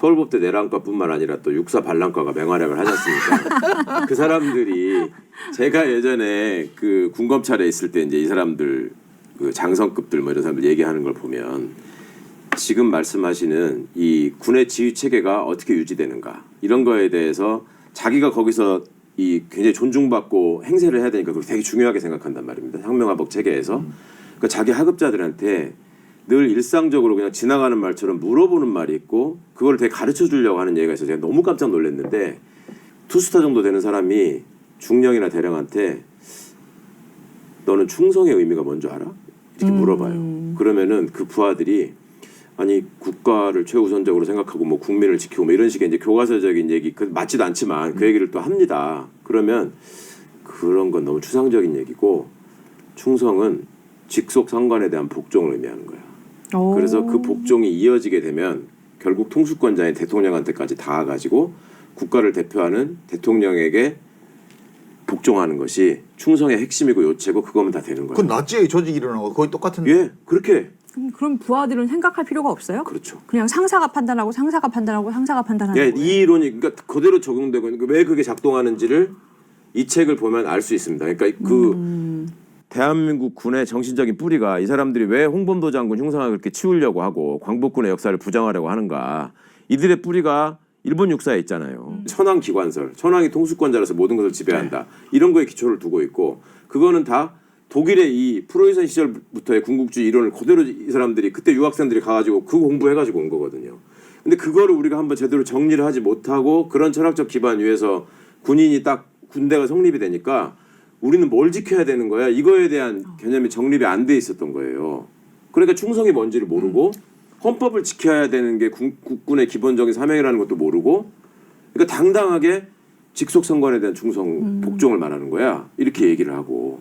서울법대 내란과뿐만 아니라 또 육사 반란과가 맹활약을 하지 않습니까? 그 사람들이 제가 예전에 그 군검찰에 있을 때 이제 이 사람들 그 장성급들 뭐 이런 사람들 얘기하는 걸 보면 지금 말씀하시는 이 군의 지휘 체계가 어떻게 유지되는가 이런 거에 대해서 자기가 거기서 이 굉장히 존중받고 행세를 해야 되니까 그걸 되게 중요하게 생각한단 말입니다. 혁명화복 체계에서 그러니까 자기 하급자들한테 늘 일상적으로 그냥 지나가는 말처럼 물어보는 말이 있고 그걸 되게 가르쳐 주려고 하는 얘기가 있어서 제가 너무 깜짝 놀랐는데 투스타 정도 되는 사람이 중령이나 대령한테 너는 충성의 의미가 뭔지 알아? 이렇게 물어봐요. 그러면은 그 부하들이 아니 국가를 최우선적으로 생각하고 뭐 국민을 지키고 뭐 이런 식의 이제 교과서적인 얘기 그 맞지도 않지만 그 얘기를 또 합니다. 그러면 그런 건 너무 추상적인 얘기고 충성은 직속 상관에 대한 복종을 의미하는 거야. 오. 그래서 그 복종이 이어지게 되면 결국 통수권자인 대통령한테까지 닿아가지고 국가를 대표하는 대통령에게 복종하는 것이 충성의 핵심이고 요체고 그거면 다 되는 거예요. 그건 나치의 조직이 일어나는 거 거의 똑같은. 예, 그렇게 음, 그럼 부하들은 생각할 필요가 없어요? 그렇죠. 그냥 상사가 판단하고 상사가 판단하고 상사가 판단하는 예, 거예요. 이 이론이 그러니까 그대로 적용되고 있는 거왜 그게 작동하는지를 이 책을 보면 알 수 있습니다. 그러니까 그 음. 대한민국 군의 정신적인 뿌리가 이 사람들이 왜 홍범도 장군 흉상을 그렇게 치우려고 하고 광복군의 역사를 부정하려고 하는가 이들의 뿌리가 일본 육사에 있잖아요. 천황 기관설, 천황이 통수권자로서 모든 것을 지배한다. 이런 거에 기초를 두고 있고 그거는 다 독일의 이 프로이센 시절부터의 군국주의 이론을 그대로 이 사람들이 그때 유학생들이 가가지고 그 공부해가지고 온 거거든요. 근데 그거를 우리가 한번 제대로 정리를 하지 못하고 그런 철학적 기반 위에서 군인이 딱 군대가 성립이 되니까 우리는 뭘 지켜야 되는 거야? 이거에 대한 개념이 정립이 안 돼 있었던 거예요. 그러니까 충성이 뭔지를 모르고 헌법을 지켜야 되는 게 군- 국군의 기본적인 사명이라는 것도 모르고 그러니까 당당하게 직속 선관에 대한 충성 복종을 말하는 거야. 이렇게 얘기를 하고